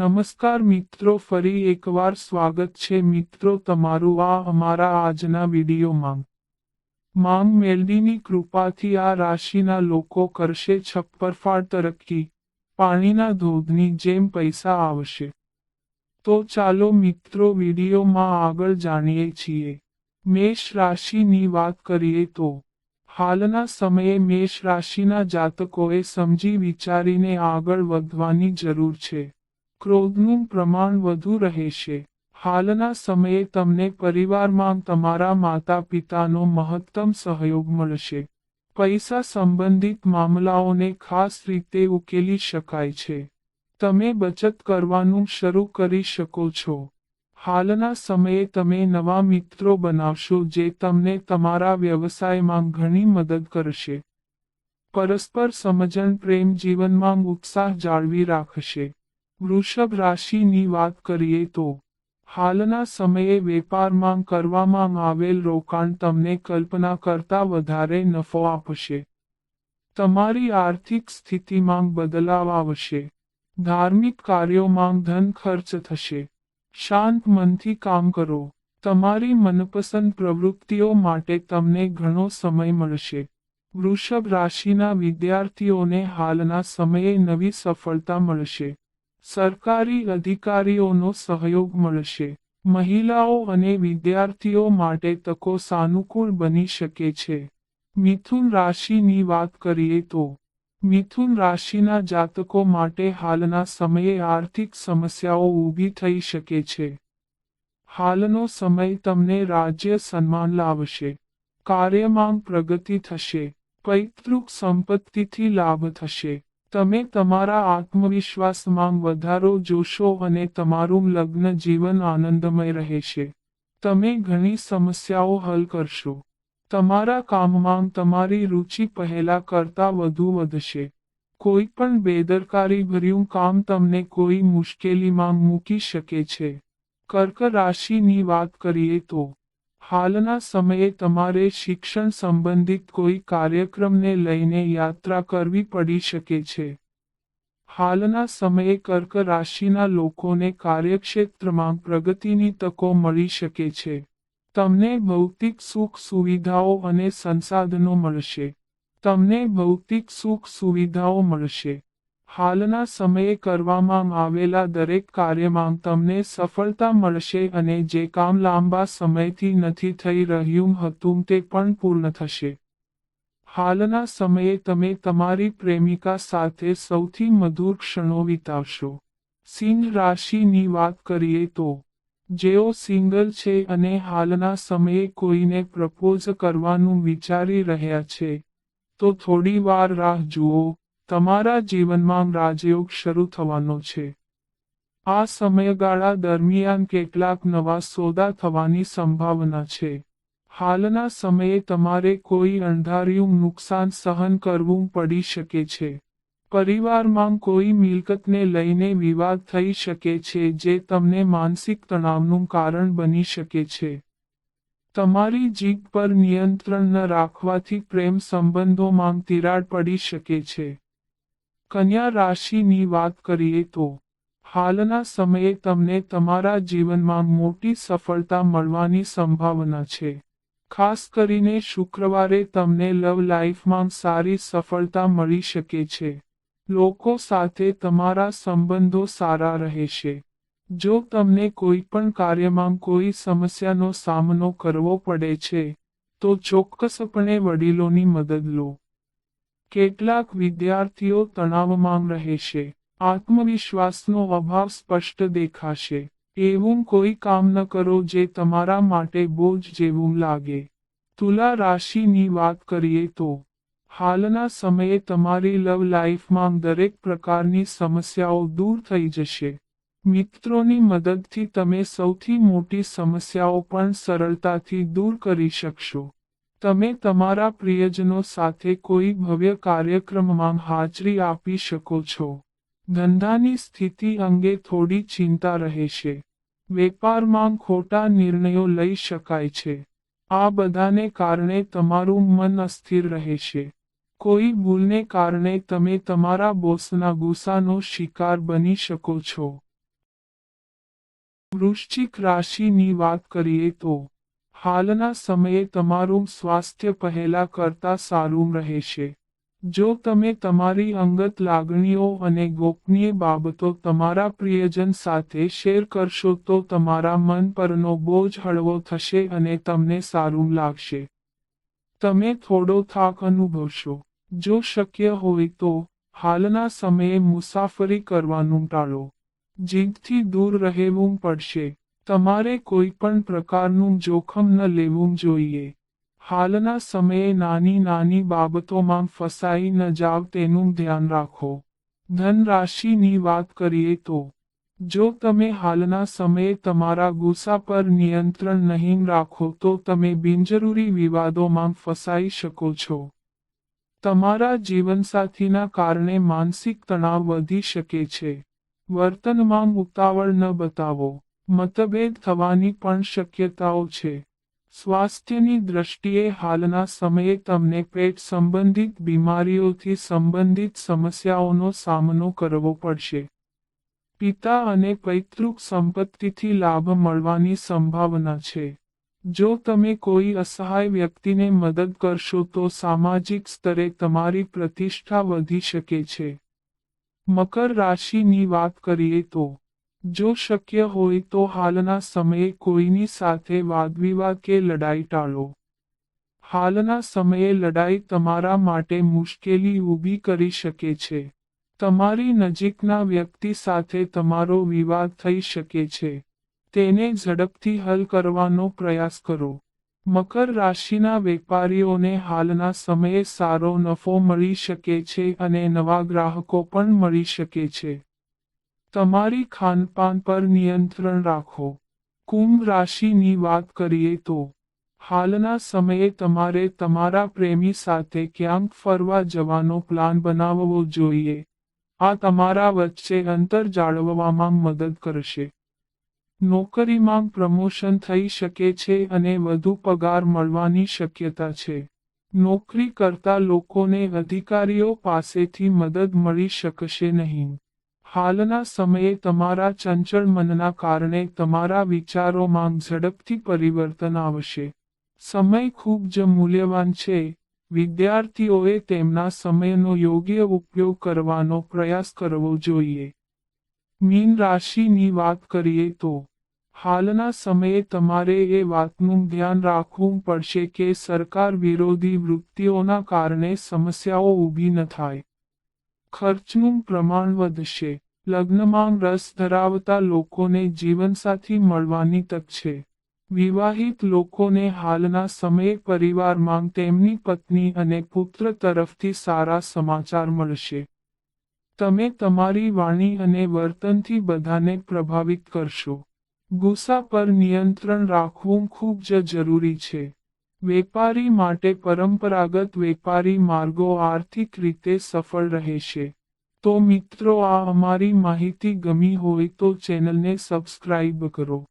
નમસ્કાર મિત્રો, ફરી એકવાર સ્વાગત છે મિત્રો તમારું આ અમારા આજના વિડીયોમાં. માંગ મેલડીની કૃપાથી આ રાશિના લોકો કરશે છપ્પરફાળ તરક્કી, પાણીના ધોધની જેમ પૈસા આવશે. તો ચાલો મિત્રો વિડીયોમાં આગળ જાણીએ છીએ. મેષ રાશિની વાત કરીએ તો, હાલના સમયે મેષ રાશિના જાતકોએ સમજી વિચારીને આગળ વધવાની જરૂર છે. ક્રોધનું પ્રમાણ વધુ રહેશે હાલના સમયે તમને પરિવારમાં તમારા માતા પિતાનો મહત્તમ સહયોગ મળશે. પૈસા સંબંધિત મામલાઓને ખાસ રીતે ઉકેલી શકાય છે. તમે બચત કરવાનું શરૂ કરી શકો છો. હાલના સમયે તમે નવા મિત્રો બનાવશો જે તમને તમારા વ્યવસાયમાં ઘણી મદદ કરશે. પરસ્પર સમજણ પ્રેમ જીવનમાં ઉત્સાહ જાળવી રાખશે. વૃષભ રાશિની વાત કરીએ તો, હાલના સમયે વેપારમાં કરવામાં આવેલ રોકાણ તમને કલ્પના કરતા વધારે નફો આપશે. તમારી આર્થિક સ્થિતિમાં બદલાવ આવશે. ધાર્મિક કાર્યોમાં ધન ખર્ચ થશે. શાંત મનથી કામ કરો. તમારી મનપસંદ પ્રવૃત્તિઓ માટે તમને ઘણો સમય મળશે. વૃષભ રાશિના વિદ્યાર્થીઓને હાલના સમયે નવી સફળતા મળશે. સરકારી અધિકારીઓનો સહયોગ મળશે. મહિલાઓ અને વિદ્યાર્થીઓ માટે તકો સાનુકૂળ બની શકે છે. મિથુન રાશિની વાત કરીએ તો, મિથુન રાશિના જાતકો માટે હાલના સમયે આર્થિક સમસ્યાઓ ઊભી થઈ શકે છે. હાલનો સમય તમને રાજ્ય સન્માન લાવશે. કાર્યમાં પ્રગતિ થશે. પૈતૃક સંપત્તિથી લાભ થશે. તમે તમારા આત્મવિશ્વાસમાં વધારો જોશો અને તમારું લગ્ન જીવન આનંદમય રહેશે. તમે ઘણી સમસ્યાઓ હલ કરશો. તમારા કામમાં તમારી રુચિ પહેલા કરતા વધુ વધશે. કોઈ પણ બેદરકારી ભર્યું કામ તમને કોઈ મુશ્કેલીમાં મૂકી શકે છે. કર્ક રાશિની વાત કરીએ તો હાલના સમયે તમારે શિક્ષણ સંબંધિત કોઈ કાર્યક્રમને લઈને યાત્રા કરવી પડી શકે છે. હાલના સમયે કર્ક રાશિના લોકોને કાર્યક્ષેત્રમાં પ્રગતિની તકો મળી શકે છે. તમને ભૌતિક સુખ સુવિધાઓ અને સંસાધનો મળશે. તમને ભૌતિક સુખ સુવિધાઓ મળશે. હાલના સમયે કરવામાં આવેલા દરેક કાર્યમાં તમને સફળતા મળશે અને જે કામ લાંબા સમયથી નથી થઈ રહ્યું હતું તે પણ પૂર્ણ થશે. હાલના સમયે તમે તમારી પ્રેમિકા સાથે સૌથી મધુર ક્ષણો વિતાવશો. સિંહ રાશિની વાત કરીએ તો, જેઓ સિંગલ છે અને હાલના સમયે કોઈને પ્રપોઝ કરવાનું વિચારી રહ્યા છે, તો થોડી વાર રાહ જુઓ. તમારા જીવનમાં રાજયોગ શરૂ થવાનો છે. આ સમયગાળા દરમિયાન કેટલાક નવા સોદા થવાની સંભાવના છે. હાલના સમયે તમારે કોઈ અણધાર્યું નુકસાન સહન કરવું પડી શકે છે. પરિવારમાં કોઈ મિલકતને લઈને વિવાદ થઈ શકે છે જે તમને માનસિક તણાવનું કારણ બની શકે છે. તમારી જીભ પર નિયંત્રણ ન રાખવાથી પ્રેમ સંબંધોમાં તિરાડ પડી શકે છે. કન્યા રાશિની વાત કરીએ તો, હાલના સમયે તમને તમારા જીવનમાં મોટી સફળતા મળવાની સંભાવના છે. ખાસ કરીને શુક્રવારે તમને લવ લાઈફમાં સારી સફળતા મળી શકે છે. લોકો સાથે તમારા સંબંધો સારા રહેશે. જો તમને કોઈ પણ કાર્યમાં કોઈ સમસ્યાનો સામનો કરવો પડે છે, તો ચોક્કસપણે વડીલોની મદદ લો. કેટલાક વિદ્યાર્થીઓ તણાવમાં રહેશે આત્મવિશ્વાસનો અભાવ સ્પષ્ટ દેખાશે. એવું કોઈ કામ ન કરો જે તમારા માટે બોજ જેવું લાગે. તુલા રાશિની વાત કરીએ તો, હાલના સમયે તમારી લવ લાઈફમાં દરેક પ્રકારની સમસ્યાઓ દૂર થઈ જશે. મિત્રોની મદદથી તમે સૌથી મોટી સમસ્યાઓ પણ સરળતાથી દૂર કરી શકશો. તમે તમારા પ્રિયજનો સાથે કોઈ ભવ્ય કાર્યક્રમમાં હાજરી આપી શકો છો. ધંધાની સ્થિતિ અંગે થોડી ચિંતા રહેશે. વેપારમાં ખોટા નિર્ણયો લઈ શકાય છે. આ બધાને કારણે તમારું મન અસ્થિર રહેશે. કોઈ ભૂલને કારણે તમે તમારા બોસના ગુસ્સાનો શિકાર બની શકો છો. વૃશ્ચિક રાશિની વાત કરીએ તો હાલના સમયે તમારું સ્વાસ્થ્ય પહેલા કરતા સારું રહેશે. જો તમે તમારી અંગત લાગણીઓ અને ગોપનીય બાબતો તમારા પ્રિયજન સાથે શેર કરશો તો તમારા મન પરનો બોજ હળવો થશે અને તમને સારું લાગશે. તમે થોડો થાક અનુભવશો. જો શક્ય હોય તો, હાલના સમયે મુસાફરી કરવાનું ટાળો. જીદથી દૂર રહેવું પડશે. તમારે કોઈ પણ પ્રકારનું જોખમ ન લેવું જોઈએ. હાલના સમયે નાની નાની બાબતોમાં ફસાઈ ન જાવ તેનું ધ્યાન રાખો. ધન રાશિની વાત કરીએ તો, જો તમે હાલના સમયે તમારા ગુસ્સા પર નિયંત્રણ નહીં રાખો તો તમે બિનજરૂરી વિવાદોમાં ફસાઈ શકો છો. તમારા જીવનસાથીના કારણે માનસિક તણાવ વધી શકે છે. વર્તનમાં ઉતાવળ ન બતાવો. મતભેદ થવાની પણ શક્યતાઓ છે. સ્વાસ્થ્યની દ્રષ્ટિએ હાલના સમયે તમને પેટ સંબંધિત બીમારીઓથી સંબંધિત સમસ્યાઓનો સામનો કરવો પડશે. પિતા અને પૈતૃક સંપત્તિથી લાભ મળવાની સંભાવના છે. જો તમે કોઈ અસહાય વ્યક્તિને મદદ કરશો તો સામાજિક સ્તરે તમારી પ્રતિષ્ઠા વધી શકે છે. મકર રાશિની વાત કરીએ તો જો શક્ય હોય તો હાલના સમયે કોઈની સાથે વાદવિવાદ કે લડાઈ ટાળો. હાલના સમયે લડાઈ તમારા માટે મુશ્કેલી ઊભી કરી શકે છે. તમારી નજીકના વ્યક્તિ સાથે તમારો વિવાદ થઈ શકે છે. તેને ઝડપથી હલ કરવાનો પ્રયાસ કરો. મકર રાશિના વેપારીઓને હાલના સમયે સારો નફો મળી શકે છે અને નવા ગ્રાહકો પણ મળી શકે છે. તમારી ખાનપાન પર નિયંત્રણ રાખો. કુંભ રાશિની વાત કરીએ તો, હાલના સમયે તમારે તમારા પ્રેમી સાથે ક્યાંક ફરવા જવાનો પ્લાન બનાવવો જોઈએ. આ તમારા વચ્ચે અંતર જાળવવામાં મદદ કરશે. નોકરીમાં પ્રમોશન થઈ શકે છે અને વધુ પગાર મળવાની શક્યતા છે. નોકરી કરતા લોકોને અધિકારીઓ પાસેથી મદદ મળી શકશે નહીં. હાલના સમયે તમારા ચંચળ મનના કારણે તમારા વિચારોમાં ઝડપથી પરિવર્તન આવશે. સમય ખૂબ જ મૂલ્યવાન છે. વિદ્યાર્થીઓએ તેમના સમયનો યોગ્ય ઉપયોગ કરવાનો પ્રયાસ કરવો જોઈએ. મીન રાશિની વાત કરીએ તો, હાલના સમયે તમારે એ વાતનું ધ્યાન રાખવું પડશે કે સરકાર વિરોધી વૃત્તિઓના કારણે સમસ્યાઓ ઊભી ન થાય. ખર્ચનું પ્રમાણ વધશે. લગ્નમાં રસ ધરાવતા લોકોને જીવનસાથી મળવાની તક છે. વિવાહિત લોકોને હાલના સમયે પરિવારમાં તેમની પત્ની અને પુત્ર તરફથી સારા સમાચાર મળશે. તમે તમારી વાણી અને વર્તનથી બધાને પ્રભાવિત કરશો. ગુસ્સા પર નિયંત્રણ રાખવું ખૂબ જ જરૂરી છે. વેપારી માટે પરંપરાગત વેપારી માર્ગો આર્થિક રીતે સફળ રહેશે. તો મિત્રો, આ અમારી માહિતી ગમી હોય તો ચેનલને સબસ્ક્રાઇબ કરો.